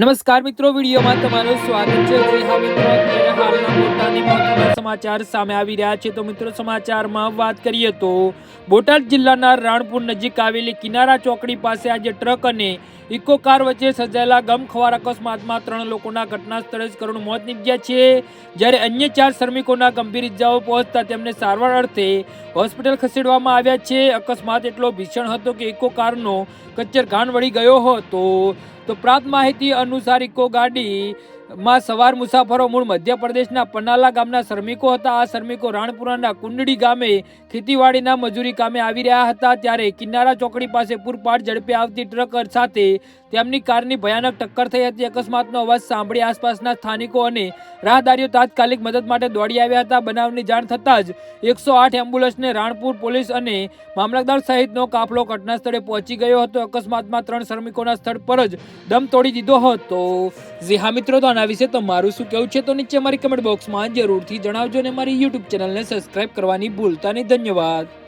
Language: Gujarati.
નમસ્કાર મિત્રો, વિડીયોમાં તમારું સ્વાગત છે. જે હા મિત્રો, અત્યારે હાલના બોટાદની મહત્વના સમાચાર સામે આવી રહ્યા છે. તો મિત્રો, સમાચારમાં વાત કરીએ તો બોટાદ જિલ્લાના રાણપુર નજીક આવેલી કિનારા ચોકડી પાસે આજે ટ્રક અને ઇકો કાર વચ્ચે સર્જાયેલા ગમખવાર અકસ્માતમાં ત્રણ લોકોના ઘટના સ્થળે જ કરુણ મોત નીપજ્યા છે. જ્યારે અન્ય ચાર શ્રમિકોના ગંભીર ઇજાઓ પહોંચતા તેમને સારવાર અર્થે હોસ્પિટલ ખસેડવામાં આવ્યા છે. અકસ્માત એટલો ભીષણ હતો કે ઇકો કારનો કચ્ચર ઘાન વળી ગયો હતો. તો પ્રાપ્ત માહિતી અનુસાર ઇકો ગાડી માં સવાર મુસાફરો મૂળ મધ્યપ્રદેશના પનાલા ગામના શ્રમિકો હતા. આ શ્રમિકો રાણપુરાના કુંડડી ગામે ખેતીવાડીના મજૂરી કામે આવી રહ્યા હતા. ત્યારે કિનારા ચોકડી પાસે પૂરપાટ ઝડપે આવતી ટ્રક સાથે તેમની કારની ભયાનક ટક્કર થઈ હતી. અકસ્માતનો અવાજ સાંભળી આસપાસના સ્થાનિકો અને રાહદારીઓ તાત્કાલિક મદદ માટે દોડી આવ્યા હતા. બનાવની જાણ થતાં જ એકસો આઠ એમ્બ્યુલન્સને રાણપુર પોલીસ અને મામલતદાર સહિતનો કાફલો ઘટના સ્થળે પહોંચી ગયો હતો. અકસ્માતમાં ત્રણ શ્રમિકોના સ્થળ પર જ દમ તોડી દીધો હતો. જી હા મિત્રો, તો આના વિશે તમારું શું કહેવું છે તો નીચે મારી કમેન્ટ બોક્સમાં જરૂરથી જણાવજો અને મારી યુટ્યુબ ચેનલને સબસ્ક્રાઇબ કરવાની ભૂલતા નહીં. ધન્યવાદ.